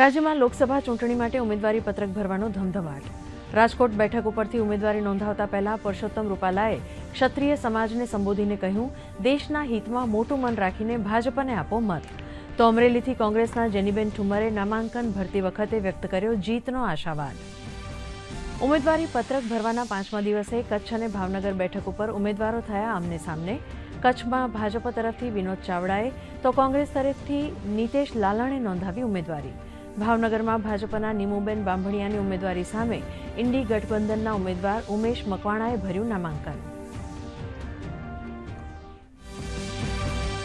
રાજ્યમાં લોકસભા ચૂંટણી માટે ઉમેદવારી પત્રક ભરવાનો ધમધમાટ. રાજકોટ બેઠક ઉપરથી ઉમેદવારી નોંધાવતા પહેલા પરસોત્તમ રૂપાલાએ ક્ષત્રિય સમાજને સંબોધીને કહ્યું, દેશના હિતમાં મોટું મન રાખીને ભાજપને આપો મત. તો અમરેલીથી કોંગ્રેસના જેનીબેન ઠુમરે નામાંકન ભરતી વખતે વ્યક્ત કર્યો જીતનો આશાવાદ. ઉમેદવારી પત્રક ભરવાના પાંચમા દિવસે કચ્છ અને ભાવનગર બેઠક ઉપર ઉમેદવારો થયા આમને સામને. કચ્છમાં ભાજપ તરફથી વિનોદ ચાવડાએ તો કોંગ્રેસ તરફથી નીતેશ લાલણે નોંધાવી ઉમેદવારી. ભાવનગરમાં ભાજપના નીમુબેન બાંભણિયાની ઉમેદવારી સામે ઇન્ડી ગઠબંધનના ઉમેદવાર ઉમેશ મકવાણાએ ભર્યું નામાંકન.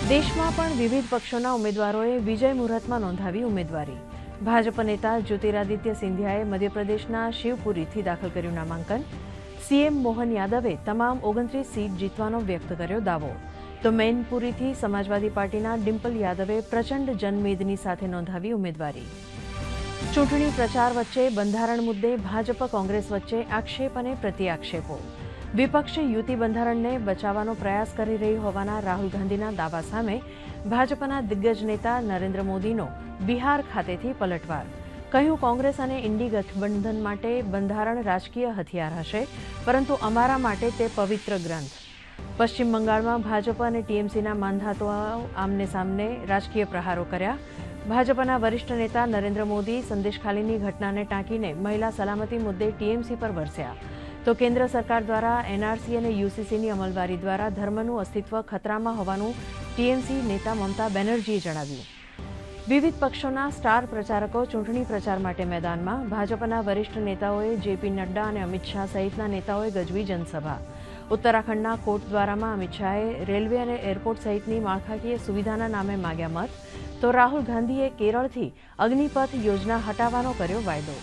દેશમાં પણ વિવિધ પક્ષોના ઉમેદવારોએ વિજય મુહૂર્તમાં નોંધાવી ઉમેદવારી. ભાજપ નેતા જ્યોતિરાદિત્ય સિંધિયાએ મધ્યપ્રદેશના શિવપુરીથી દાખલ કર્યું નામાંકન. સીએમ મોહન યાદવે તમામ ઓગણત્રીસ સીટ જીતવાનો વ્યક્ત કર્યો દાવો. તો મેનપુરીથી સમાજવાદી પાર્ટીના ડિમ્પલ યાદવે પ્રચંડ જનમેદની સાથે નોંધાવી ઉમેદવારી. ચૂંટણી પ્રચાર વચ્ચે બંધારણ મુદ્દે ભાજપ કોંગ્રેસ વચ્ચે આક્ષેપ અને પ્રતિઆક્ષેપો વિપક્ષ યુતિ બંધારણને બચાવવાનો પ્રયાસ કરી રહી હોવાના રાહુલ ગાંધીના દાવા સામે ભાજપના દિગ્ગજ નેતા નરેન્દ્ર મોદીનો બિહાર ખાતેથી પલટવાર. કહ્યું, કોંગ્રેસ અને ઇન્ડી ગઠબંધન માટે બંધારણ રાજકીય હથિયાર હશે, પરંતુ અમારા માટે તે પવિત્ર ગ્રંથ. પશ્ચિમ બંગાળમાં ભાજપ અને ટીએમસીના માંધાતાઓ આમને સામને રાજકીય પ્રહારો કર્યા. ભાજપના વરિષ્ઠ નેતા નરેન્દ્ર મોદી સંદેશખાલીની ઘટનાને ટાંકીને મહિલા સલામતી મુદ્દે ટીએમસી પર વરસ્યા. તો કેન્દ્ર સરકાર દ્વારા એનઆરસી અને યુસીસીની અમલવારી દ્વારા ધર્મનું અસ્તિત્વ ખતરામાં હોવાનું ટીએમસી નેતા મમતા બેનર્જીએ જણાવ્યું. વિવિધ પક્ષોના સ્ટાર પ્રચારકો ચૂંટણી પ્રચાર માટે મેદાનમાં, ભાજપના વરિષ્ઠ નેતાઓએ જેપી નડ્ડા અને અમિત શાહ સહિતના નેતાઓએ ગજવી જનસભા. ઉત્તરાખંડના કોટ દ્વારામાં અમિત શાહે રેલવે અને એરપોર્ટ સહિતની માળખાકીય સુવિધાના નામે માગ્યા મત. તો રાહુલ ગાંધીએ કેરળથી અગ્નિપથ યોજના હટાવવાનો કર્યો વાયદો.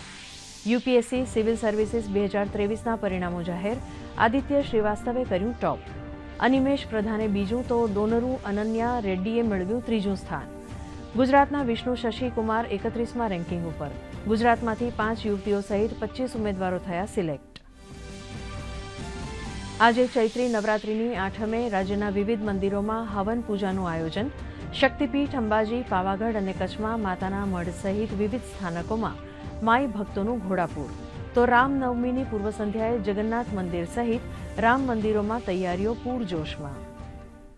યુપીએસસી સિવિલ સર્વિસીસ બે હજાર ત્રેવીસના પરિણામો જાહેર. આદિત્ય શ્રીવાસ્તવે કર્યું ટોપ. અનિમેશ પ્રધાને બીજું તો ડોનરુ અનન્યા રેડ્ડીએ મેળવ્યું ત્રીજું સ્થાન. ગુજરાતના વિષ્ણુ શશિકુમાર એકત્રીસમાં રેન્કિંગ ઉપર. ગુજરાતમાંથી પાંચ યુવતીઓ સહિત પચીસ ઉમેદવારો થયા સિલેક્ટ. આજે ચૈત્રી નવરાત્રિની આઠમે રાજ્યના વિવિધ મંદિરોમાં હવન પૂજાનું આયોજન. શક્તિપીઠ, અંબાજી, પાવાગઢ અને કચ્છમાં માતાના મઢ સહિત વિવિધ સ્થાનકોમાં માઈ ભક્તોનું ઘોડાપૂર. તો રામનવમીની પૂર્વ સંધ્યાએ જગન્નાથ મંદિર સહિત રામ મંદિરોમાં તૈયારીઓ પૂરજોશમાં.